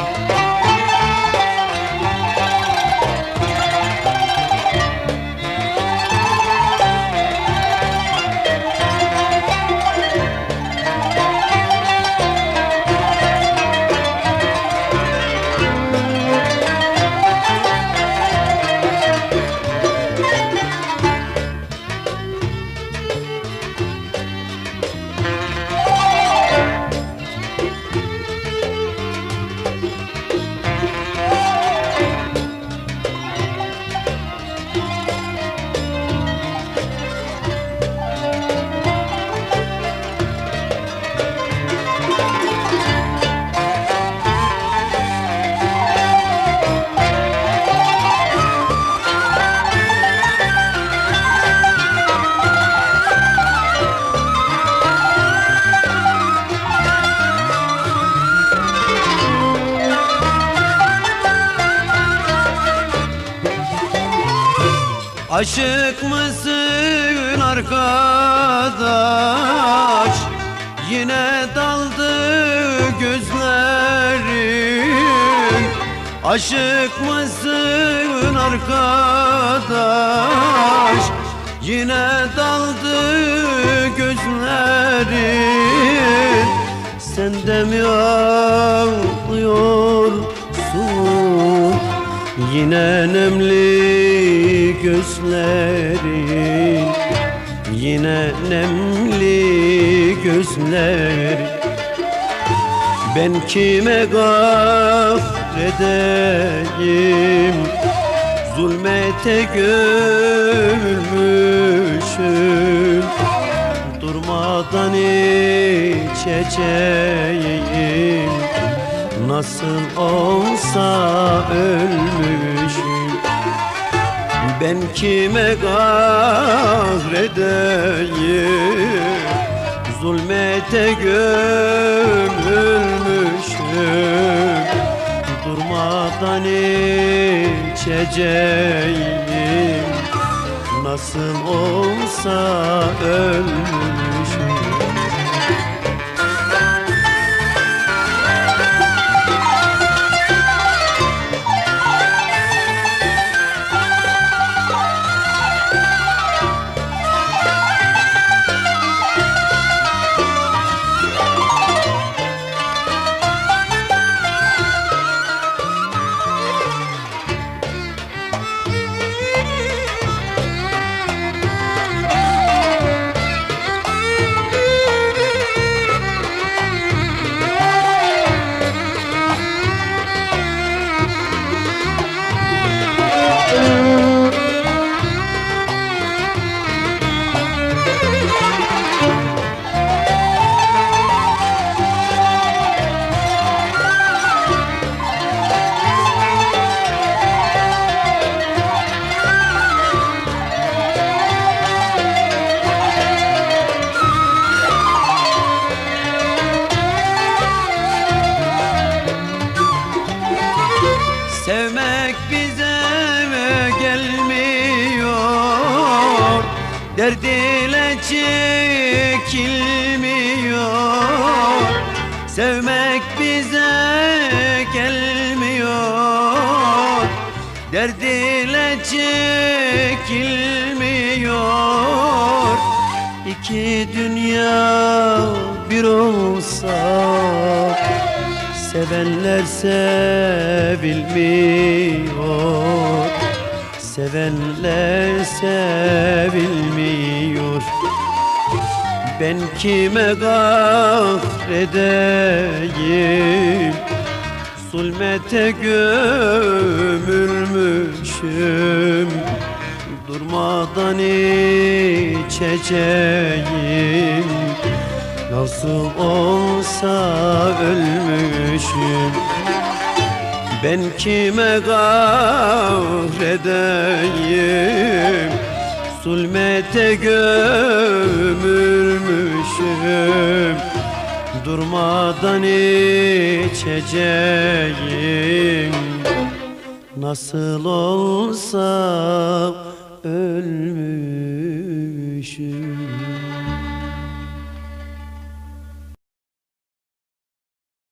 Bye. Aşık mısın arkadaş? Yine daldı gözlerin. Aşık mısın arkadaş? Yine daldı gözlerin. Sen de mi ağlıyorsun Yine nemli gözlerin Yine nemli gözlerin. Ben kime gafredeyim Zulmete gömülmüşüm Durmadan içeceğim. Nasıl olsa ölmüşüm Ben kime gahredeyim Zulmete gömülmüşüm. Durmadan içeceğim. Nasıl olsa ölmüşüm Derd ile çekilmiyor. Sevmek bize gelmiyor. Derd ile çekilmiyor. İki dünya bir olsa Sevenler sevilmiyor Sevenler sevilmiyor. Ben kime gafredeyim Zulmete gömülmüşüm. Durmadan içeceğim. Nasıl olsa ölmüşüm Ben kime gafredeyim Zulmete gömülmüşüm. Durmadan içeceğim. Nasıl olsa